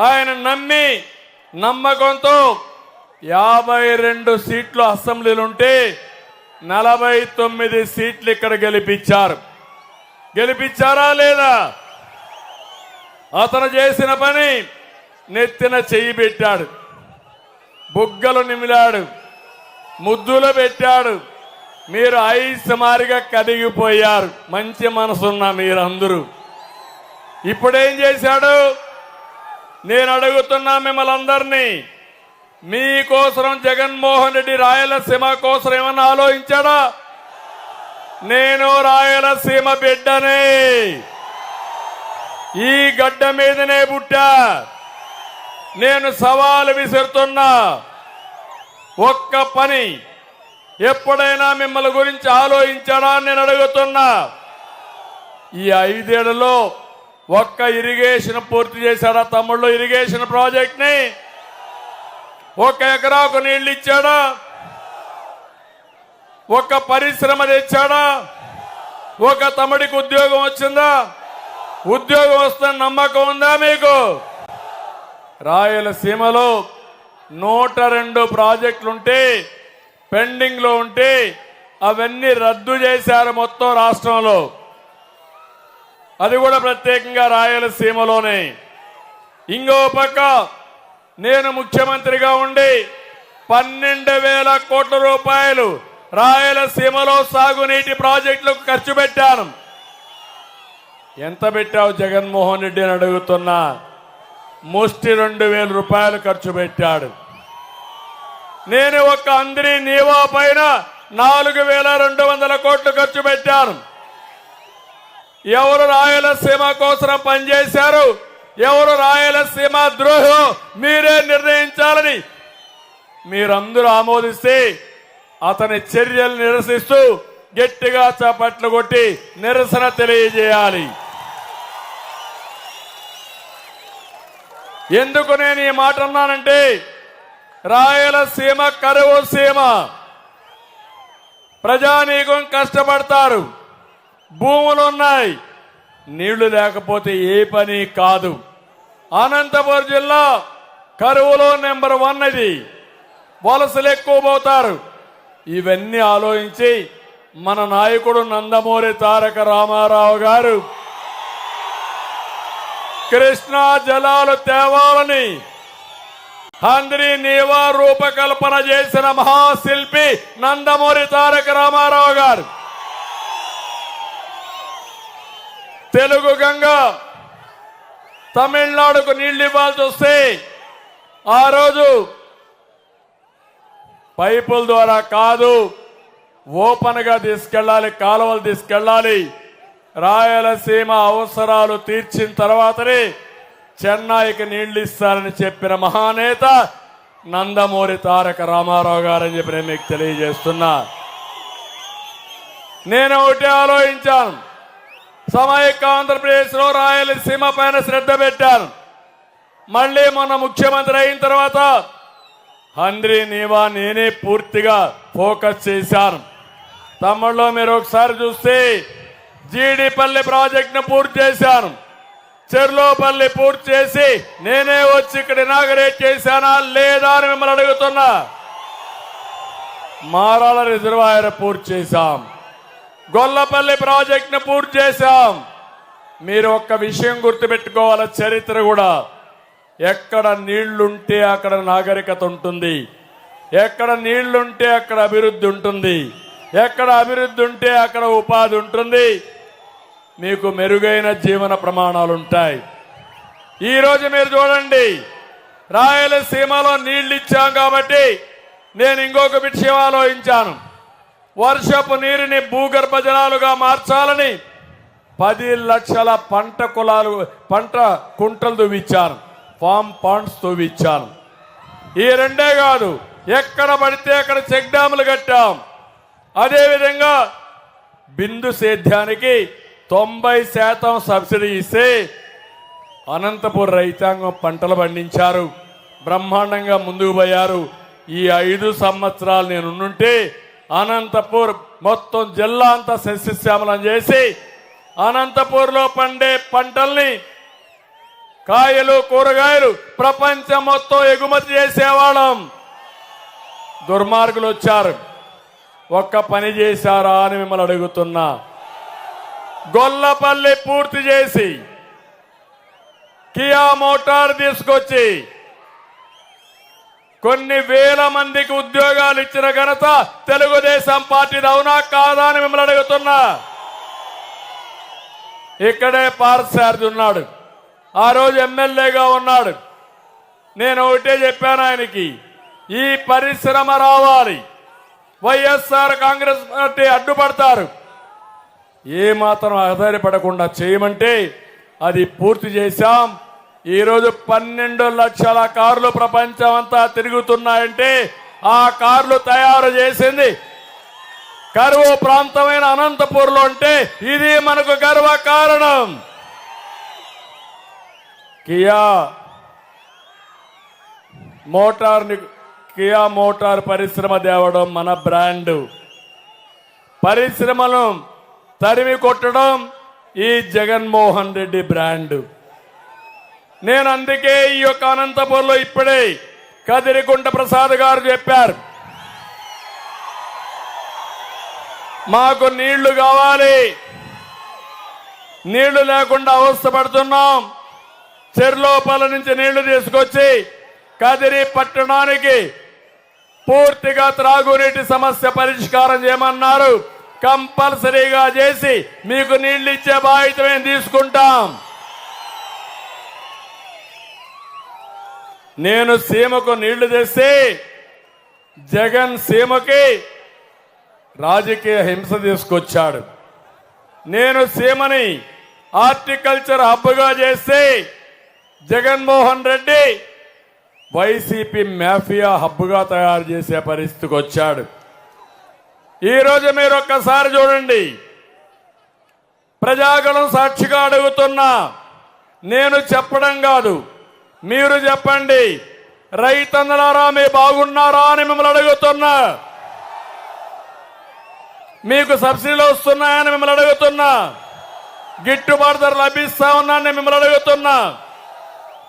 ఆయన నమ్మి నమ్మకంతో యాభై రెండు సీట్లు అసెంబ్లీలుంటే నలభై తొమ్మిది సీట్లు ఇక్కడ గెలిపించారు. గెలిపించారా లేదా? అతను చేసిన పని నెత్తిన చెయ్యి పెట్టాడు. బుగ్గలు నిమిలాడు. ముద్దులు పెట్టాడు. మీరు ఐసుమారిగా కదిగిపోయారు. మంచి మనసున్న మీరందరూ. ఇప్పుడేం చేశాడు? నేను అడుగుతున్నా మిమ్మల్ని అందరినీ. మీకోసరం జగన్మోహన్ రెడ్డి రాయలసీమ కోసం ఏమన్నా ఆలోచించాడా? నేను రాయలసీమ బిడ్డనే. ఈ గడ్డ మీదనే పుట్టా. నేను సవాలు విసురుతున్నా. ఒక్క పని ఎప్పుడైనా మిమ్మల్ని గురించి ఆలోచించాడా నేను అడుగుతున్నా. ఈ ఐదేళ్ళలో ఒక్క ఇరిగేషన్ పూర్తి చేశాడా తమ్ముళ్ళు ఇరిగేషన్ ప్రాజెక్ట్ని ఒక ఎకరాకు నీళ్ళు ఇచ్చాడా? ఒక పరిశ్రమ తెచ్చాడా? ఒక తమ్ముడికి ఉద్యోగం వచ్చిందా? ఉద్యోగం వస్తున్న నమ్మకం ఉందా మీకు? రాయలసీమలో నూట రెండు ప్రాజెక్టులుంటే పెండింగ్లో ఉంటే అవన్నీ రద్దు చేశారు మొత్తం రాష్ట్రంలో. అది కూడా ప్రత్యేకంగా రాయలసీమలోనే. ఇంకో పక్క నేను ముఖ్యమంత్రిగా ఉండి పన్నెండు వేల కోట్ల రూపాయలు రాయలసీమలో సాగునీటి ప్రాజెక్టులకు ఖర్చు పెట్టాను. ఎంత పెట్టావు జగన్మోహన్ రెడ్డి అని అడుగుతున్నా. ముష్టి రెండు వేల రూపాయలు ఖర్చు పెట్టాడు. నేను ఒక అందరి నీవా పైన నాలుగు వేల రెండు వందల కోట్లు ఖర్చు పెట్టాను. ఎవరు రాయలసీమ కోసం పనిచేశారు? ఎవరు రాయలసీమ ద్రోహం? మీరే నిర్ణయించాలని మీరందరూ ఆమోదిస్తే అతని చర్యలు నిరసిస్తూ గట్టిగా చప్పట్లు కొట్టి నిరసన తెలియజేయాలి. ఎందుకు నేను ఈ మాట అన్నానంటే రాయలసీమ కరువు సీమ. ప్రజానీకం కష్టపడతారు. భూములు ఉన్నాయి నీళ్ళు లేకపోతే ఏ పని కాదు. అనంతపురం జిల్లా కరువులో నెంబర్ వన్ ఇది. వలసలు ఎక్కువ పోతారు ఇవన్నీ ఆలోచించి మన నాయకుడు నందమూరి తారక రామారావు గారు కృష్ణా జలాలు తేవాలని హంద్రి నీవా రూపకల్పన చేసిన మహాశిల్పి నందమూరి తారక రామారావు గారు. తెలుగు గంగ తమిళనాడుకు నీళ్ళు ఇవ్వాల్సి వస్తే ఆ రోజు పైపుల ద్వారా కాదు ఓపెన్గా తీసుకెళ్ళాలి కాలువలు తీసుకెళ్ళాలి. రాయలసీమ అవసరాలు తీర్చిన తర్వాతనే చెన్నైకి నీళ్ళు ఇస్తారని చెప్పిన మహానేత నందమూరి తారక రామారావు గారని చెప్పి నేను మీకు తెలియజేస్తున్నా. నేను ఒకటి ఆలోచించాను. సమైక్య ఆంధ్రప్రదేశ్లో రాయలసీమ పైన శ్రద్ధ పెట్టాను మళ్ళీ మొన్న ముఖ్యమంత్రి అయిన తర్వాత హంద్రి నీవా నేనే పూర్తిగా ఫోకస్ చేశాను. తమ్ముళ్ళు మీరు ఒకసారి చూస్తే జీడిపల్లి ప్రాజెక్ట్ను పూర్తి చేశాను. చెర్లోపల్లి పూర్తి చేసి నేనే వచ్చి ఇక్కడ ఇనాగరేట్ చేశానా లేదా అని మిమ్మల్ని అడుగుతున్నా. మారాల రిజర్వాయర్ పూర్తి చేశాం. గొల్లపల్లి ప్రాజెక్టును పూర్తి చేశాం. మీరు ఒక్క విషయం గుర్తుపెట్టుకోవాలి చరిత్ర కూడా. ఎక్కడ నీళ్ళుంటే అక్కడ నాగరికత ఉంటుంది. ఎక్కడ నీళ్ళుంటే అక్కడ అభివృద్ధి ఉంటుంది. ఎక్కడ అభివృద్ధి ఉంటే అక్కడ ఉపాధి ఉంటుంది. మీకు మెరుగైన జీవన ప్రమాణాలు ఉంటాయి ఈరోజు మీరు చూడండి. రాయలసీమలో నీళ్ళు ఇచ్చాం కాబట్టి నేను ఇంకొక విషయం ఆలోచించాను. వర్షపు నీరుని భూగర్భ జలాలుగా మార్చాలని పది లక్షల పంట కులాలు పంట కుంటలు దువ్విచ్చాను ఫామ్ పాండ్స్ దువ్విచ్చాను ఈ రెండే కాదు ఎక్కడ పడితే అక్కడ చెక్ డ్యాములు కట్టాం. అదేవిధంగా బిందు సేద్యానికి తొంభై శాతం సబ్సిడీ ఇస్తే అనంతపూర్ రైతాంగం పంటలు పండించారు. బ్రహ్మాండంగా ముందుకు పోయారు. ఈ ఐదు సంవత్సరాలు నేను ఉండుంటే అనంతపూర్ మొత్తం జిల్లా అంతా సస్యశ్యామలం చేసి అనంతపూర్లో పండే పంటల్ని కాయలు కూరగాయలు ప్రపంచం మొత్తం ఎగుమతి చేసేవాళ్ళం. దుర్మార్గులు వచ్చారు. ఒక్క పని చేశారా అని మిమ్మల్ని అడుగుతున్నా. గొల్లపల్లి పూర్తి చేసి కియా మోటార్ తీసుకొచ్చి కొన్ని వేల మందికి ఉద్యోగాలు ఇచ్చిన ఘనత తెలుగుదేశం పార్టీది అవునా కాదా అని మిమ్మల్ని అడుగుతున్నా. ఇక్కడే పార్సారథి ఉన్నాడు. ఆ రోజు ఎమ్మెల్యేగా ఉన్నాడు. నేను ఒకటే చెప్పాను ఆయనకి ఈ పరిశ్రమ రావాలి. వైఎస్ఆర్ కాంగ్రెస్ పార్టీ అడ్డుపడతారు. ఏ మాత్రం ఆధారపడకుండా చేయమంటే అది పూర్తి చేశాం. ఈరోజు పన్నెండు లక్షల కార్లు ప్రపంచం అంతా తిరుగుతున్నాయంటే ఆ కార్లు తయారు చేసింది కరువు ప్రాంతమైన అనంతపూర్లో ఉంటే ఇది మనకు గర్వ కారణం. కియా మోటార్ని కియా మోటార్ పరిశ్రమ తేవడం మన బ్రాండ్. పరిశ్రమను తరిమి కొట్టడం ఈ జగన్మోహన్ రెడ్డి బ్రాండ్. నేను అందుకే ఈ యొక్క అనంతపూర్లో ఇప్పుడే కదిరిగుంట ప్రసాద్ గారు చెప్పారు. మాకు నీళ్ళు కావాలి. నీళ్ళు లేకుండా అవస్థపడుతున్నాం చెర్లోపల నుంచి నీళ్ళు తీసుకొచ్చి కదిరి పట్టణానికి పూర్తిగా త్రాగునీటి సమస్య పరిష్కారం చేయమన్నారు. కంపల్సరీగా చేసి మీకు నీళ్ళు ఇచ్చే బాధ్యత మేము తీసుకుంటాం. నేను సీమకు నీళ్ళు తెస్తే జగన్ సీమకి రాజకీయ హింస తీసుకొచ్చాడు. నేను సీమని హార్టికల్చర్ హబ్గా చేస్తే జగన్మోహన్ రెడ్డి వైసీపీ మాఫియా హబ్గా తయారు చేసే పరిస్థితికి వచ్చాడు. ఈరోజు మీరు ఒక్కసారి చూడండి. ప్రజాగణం సాక్షిగా అడుగుతున్నా నేను చెప్పడం కాదు. మీరు చెప్పండి రైతన్నలారా మీ బాగున్నారా అని మిమ్మల్ని అడుగుతున్నా. మీకు సబ్సిడీలు వస్తున్నాయని మిమ్మల్ని అడుగుతున్నా. గిట్టుబాటు ధర లభిస్తా ఉన్నాయని మిమ్మల్ని అడుగుతున్నా.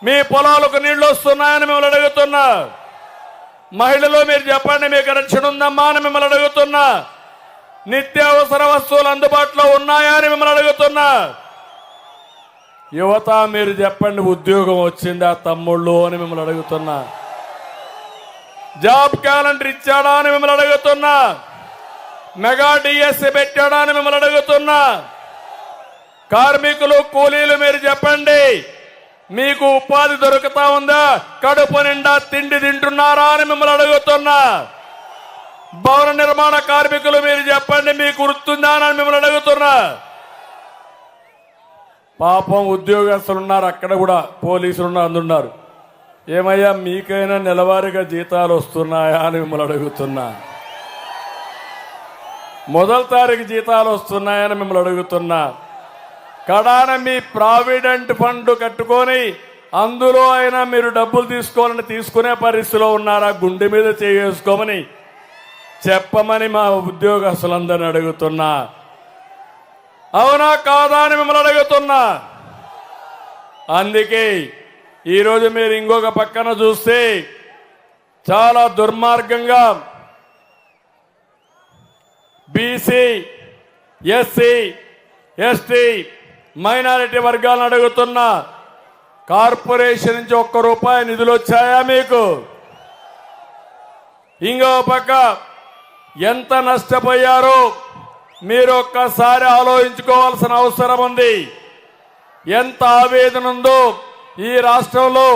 మీ పొలాలకు నీళ్ళు వస్తున్నాయని మిమ్మల్ని అడుగుతున్నా. మహిళలు మీరు చెప్పండి మీకు రక్షణ ఉందమ్మా అని మిమ్మల్ని అడుగుతున్నా. నిత్యావసర వస్తువులు అందుబాటులో ఉన్నాయా అని మిమ్మల్ని అడుగుతున్నా. యువత మీరు చెప్పండి ఉద్యోగం వచ్చిందా తమ్ముళ్ళు అని మిమ్మల్ని అడుగుతున్నా. జాబ్ క్యాలెండర్ ఇచ్చాడా అని మిమ్మల్ని అడుగుతున్నా. మెగా డిఎస్సి పెట్టాడా అని మిమ్మల్ని అడుగుతున్నా. కార్మికులు కూలీలు మీరు చెప్పండి మీకు ఉపాధి దొరుకుతా ఉందా? కడుపు నిండా తిండి తింటున్నారా అని మిమ్మల్ని అడుగుతున్నా. భవన నిర్మాణ కార్మికులు మీరు చెప్పండి మీకు గుర్తుందా అని మిమ్మల్ని అడుగుతున్నా. పాపం ఉద్యోగస్తులు ఉన్నారు అక్కడ కూడా పోలీసులు ఉన్నారు అందున్నారు. ఏమయ్యా మీకైనా నెలవారీగా జీతాలు వస్తున్నాయా అని మిమ్మల్ని అడుగుతున్నా. మొదటి తారీఖు జీతాలు వస్తున్నాయని మిమ్మల్ని అడుగుతున్నా. కడాన మీ ప్రావిడెంట్ ఫండ్ కట్టుకొని అందులో అయినా మీరు డబ్బులు తీసుకోవాలని తీసుకునే పరిస్థితిలో ఉన్నారా? గుండె మీద చేసుకోమని చెప్పమని మా ఉద్యోగస్తులందరిని అడుగుతున్నా. అవునా కాదా అని మిమ్మల్ని అడుగుతున్నా. అందుకే ఈరోజు మీరు ఇంకొక పక్కన చూస్తే చాలా దుర్మార్గంగా బీసీ ఎస్సీ ఎస్టీ మైనారిటీ వర్గాలను అడుగుతున్నా కార్పొరేషన్ నుంచి ఒక్క రూపాయి నిధులు వచ్చాయా మీకు? ఇంకో పక్క ఎంత నష్టపోయారో? మీరు ఒక్కసారి ఆలోచించుకోవాల్సిన అవసరం ఉంది. ఎంత ఆవేదన ఉందో ఈ రాష్ట్రంలో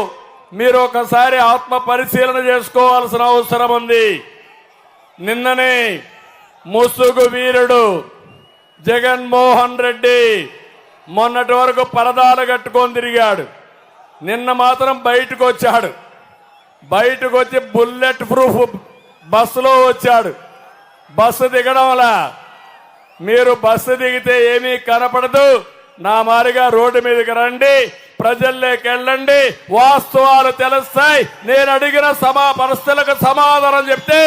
మీరు ఒకసారి ఆత్మ పరిశీలన చేసుకోవాల్సిన అవసరం ఉంది. నిన్ననే ముసుగు వీరుడు జగన్మోహన్ రెడ్డి మొన్నటి వరకు పరదాలు కట్టుకొని తిరిగాడు. నిన్న మాత్రం బయటకు వచ్చాడు. బయటకు వచ్చి బుల్లెట్ ప్రూఫ్ బస్సులో వచ్చాడు. బస్సు దిగడం వల్ల మీరు బస్సు దిగితే ఏమీ కనపడదు. నా మారిగా రోడ్డు మీదకి రండి ప్రజల్లోకి వెళ్ళండి వాస్తవాలు తెలుస్తాయి. నేను అడిగిన సమా పరిస్థితులకు సమాధానం చెప్తే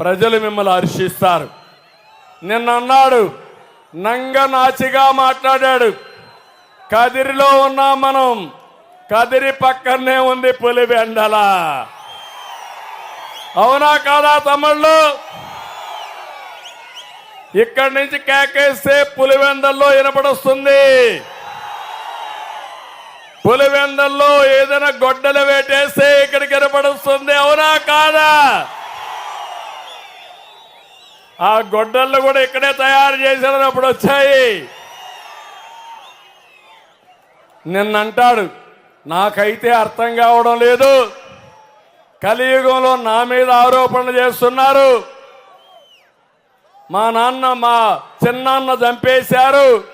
ప్రజలు మిమ్మల్ని హర్షిస్తారు. నిన్న అన్నాడు నంగ నాచిగా మాట్లాడాడు. కదిరిలో ఉన్నాం మనం కదిరి పక్కనే ఉంది పులివెండల. అవునా కాదా తమ్ముళ్ళు? ఇక్కడి నుంచి కేకేస్తే పులివెందల్లో వినపడొస్తుంది. పులివెందల్లో ఏదైనా గొడ్డలు వేటేస్తే ఇక్కడికి వినపడొస్తుంది. అవునా కాదా? ఆ గొడ్డళ్ళు కూడా ఇక్కడే తయారు చేసినప్పుడు అప్పుడు వచ్చాయి. నిన్నంటాడు నాకైతే అర్థం కావడం లేదు. కలియుగంలో నా మీద ఆరోపణలు చేస్తున్నారు. మా నాన్న మా చిన్నాన్న చంపేశారు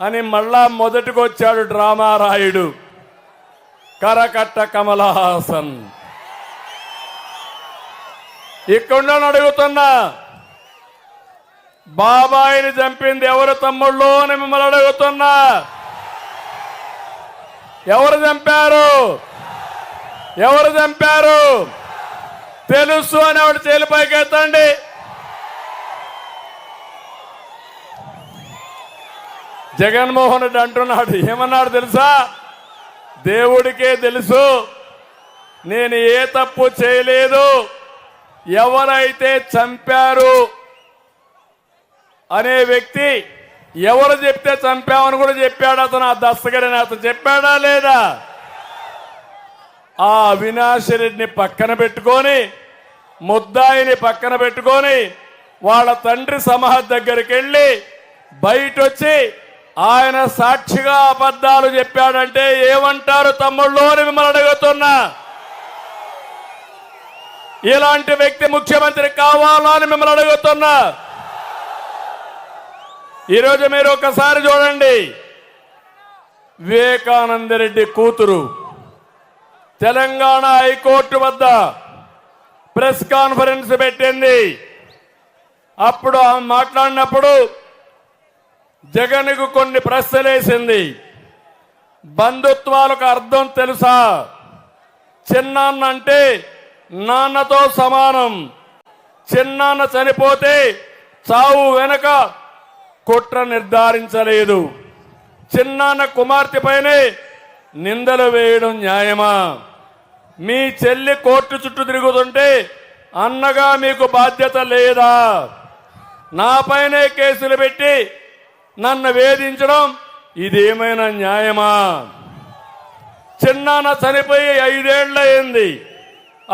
అని మళ్ళా మొదటికి వచ్చాడు డ్రామా రాయుడు కరకట్ట కమలహాసన్. ఇక్కడ అడుగుతున్నా బాబాయిని చంపింది ఎవరు తమ్ముళ్ళు అని మిమ్మల్ని అడుగుతున్నా. ఎవరు చంపారు? ఎవరు చంపారు? తెలుసు అని ఆవిడ చేలిపైకి ఎత్తండి జగన్మోహన్ రెడ్డి అంటున్నాడు. ఏమన్నాడు తెలుసా? దేవుడికే తెలుసు. నేను ఏ తప్పు చేయలేదు. ఎవరైతే చంపారు అనే వ్యక్తి ఎవరు చెప్తే చంపామని కూడా చెప్పాడు. అతను ఆ దస్తగిరిని అతను చెప్పాడా లేదా? ఆ అవినాష్ రెడ్డిని పక్కన పెట్టుకొని ముద్దాయిని పక్కన పెట్టుకొని వాళ్ళ తండ్రి సమాధి దగ్గరికి వెళ్ళి బయట వచ్చి ఆయన సాక్షిగా అబద్ధాలు చెప్పాడంటే ఏమంటారు తమ్ముళ్ళు అని మిమ్మల్ని అడుగుతున్నా. ఇలాంటి వ్యక్తి ముఖ్యమంత్రి కావాలా అని మిమ్మల్ని అడుగుతున్నా. ఈరోజు మీరు ఒకసారి చూడండి. వివేకానంద రెడ్డి కూతురు. తెలంగాణ హైకోర్టు వద్ద ప్రెస్ కాన్ఫరెన్స్ పెట్టింది. అప్పుడు ఆమె మాట్లాడినప్పుడు జగన్కు కొన్ని ప్రశ్నలేసింది. బంధుత్వాలకు అర్థం తెలుసా? చిన్నాన్న అంటే నాన్నతో సమానం. చిన్నాన్న చనిపోతే చావు వెనక కుట్ర నిర్ధారించలేదు. చిన్నాన్న కుమార్తెపైనే నిందలు వేయడం న్యాయమా? మీ చెల్లి కోర్టు చుట్టూ తిరుగుతుంటే అన్నగా మీకు బాధ్యత లేదా? నాపైనే కేసులు పెట్టి నన్ను వేధించడం ఇదేమైనా న్యాయమా? చిన్నాన్న చనిపోయి ఐదేళ్ళయింది.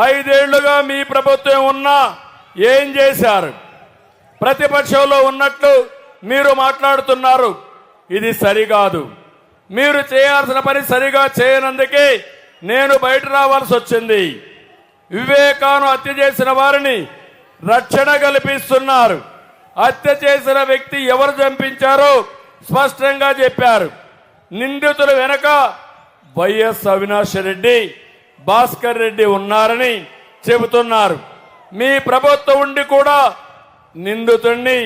ఐదేళ్ళుగా మీ ప్రభుత్వం ఉన్నా ఏం చేశారు? ప్రతిపక్షంలో ఉన్నట్లు మీరు మాట్లాడుతున్నారు. ఇది సరికాదు. మీరు చేయాల్సిన పని సరిగా చేయనందుకే నేను బయట రావాల్సి వచ్చింది. వివేకాను హత్య చేసిన వారిని రక్షణ కల్పిస్తున్నారు. హత్య చేసిన వ్యక్తి ఎవరు చంపించారో స్పష్టంగా చెప్పారు. నిందితుల వెనక వైఎస్ అవినాష్ రెడ్డి భాస్కర్ రెడ్డి ఉన్నారని చెబుతున్నారు. మీ ప్రభుత్వం ఉండి కూడా నిందితుడిని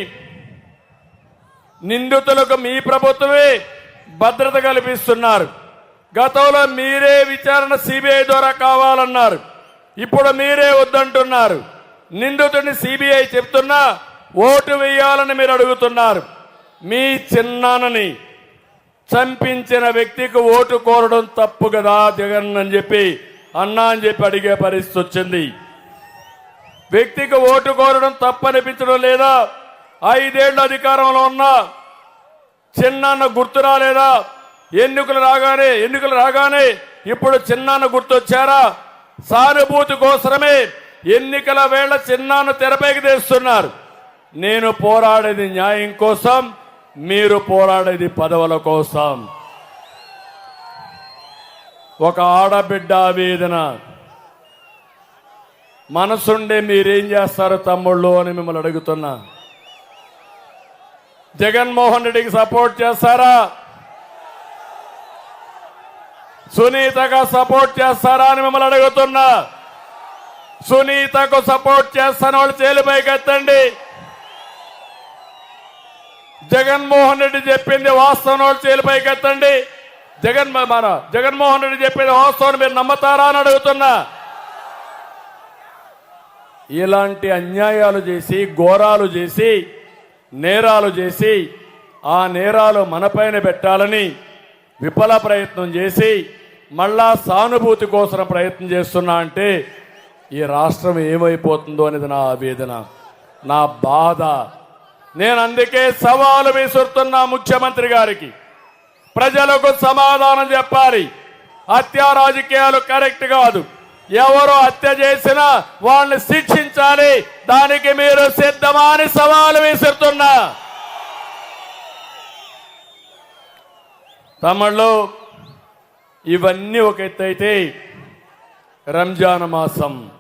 నిందితులకు మీ ప్రభుత్వమే భద్రత కల్పిస్తున్నారు. గతంలో మీరే విచారణ సిబిఐ ద్వారా కావాలన్నారు. ఇప్పుడు మీరే వద్దంటున్నారు. నిందితుడిని సిబిఐ చెప్తున్నా ఓటు వేయాలని మీరు అడుగుతున్నారు. మీ చిన్నానని చంపించిన వ్యక్తికి ఓటు కోరడం తప్పు కదా జగన్ అని చెప్పి అన్నా అని చెప్పి అడిగే పరిస్థితి వచ్చింది. వ్యక్తికి ఓటు కోరడం తప్పనిపించడం లేదా? ఐదేళ్ళు అధికారంలో ఉన్నా చిన్నాన్న గుర్తు రాలేదా? ఎన్నికలు రాగానే ఎన్నికలు రాగానే ఇప్పుడు చిన్నాన్న గుర్తొచ్చారా? సానుభూతి కోసమే ఎన్నికల వేళ చిన్నాన్న తెరపైకి తెస్తున్నారు. నేను పోరాడేది న్యాయం కోసం మీరు పోరాడేది పదవుల కోసం. ఒక ఆడబిడ్డ వేదన. మనసుండే మీరేం చేస్తారు తమ్ముళ్ళు అని మిమ్మల్ని అడుగుతున్నా. జగన్మోహన్ రెడ్డికి సపోర్ట్ చేస్తారా? సునీతగా సపోర్ట్ చేస్తారా అని మిమ్మల్ని అడుగుతున్నా. సునీతకు సపోర్ట్ చేస్తాను వాళ్ళు చేలిపైకి ఎత్తండి జగన్మోహన్ రెడ్డి చెప్పింది వాస్తవం వాళ్ళు జగన్ మన జగన్మోహన్ రెడ్డి చెప్పింది వాస్తవం మీరు నమ్మతారా అని అడుగుతున్నా. ఇలాంటి అన్యాయాలు చేసి ఘోరాలు చేసి నేరాలు చేసి ఆ నేరాలు మనపైన పెట్టాలని విఫల ప్రయత్నం చేసి మళ్ళా సానుభూతి కోసం ప్రయత్నం చేస్తున్నా అంటే ఈ రాష్ట్రం ఏమైపోతుందో అనేది నా ఆవేదన నా బాధ. నేను అందుకే సవాలు విసురుతున్నా ముఖ్యమంత్రి గారికి. ప్రజలకు సమాధానం చెప్పాలి. హత్య రాజకీయాలు కరెక్ట్ కాదు. ఎవరు హత్య చేసినా వాళ్ళని శిక్షించాలి. దానికి మీరు సిద్ధమా అని సవాలు విసురుతున్నా. తమిళ్ళు ఇవన్నీ ఒక ఎత్తైతే రంజాన్ మాసం.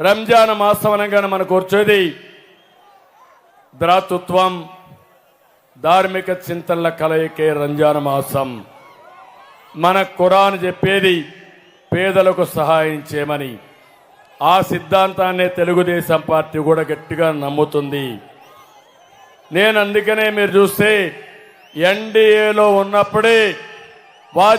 రంజాన్ మాసం అనగానే మనకు వచ్చేది ద్రాతృత్వం ధార్మిక చింతనల కలయికే రంజాన్ మాసం. మన ఖురాన్ చెప్పేది పేదలకు సహాయం చేయమని. ఆ సిద్ధాంతాన్నే తెలుగుదేశం పార్టీ కూడా గట్టిగా నమ్ముతుంది. నేను అందుకనే మీరు చూస్తే ఎన్డీఏలో ఉన్నప్పుడే వాజ్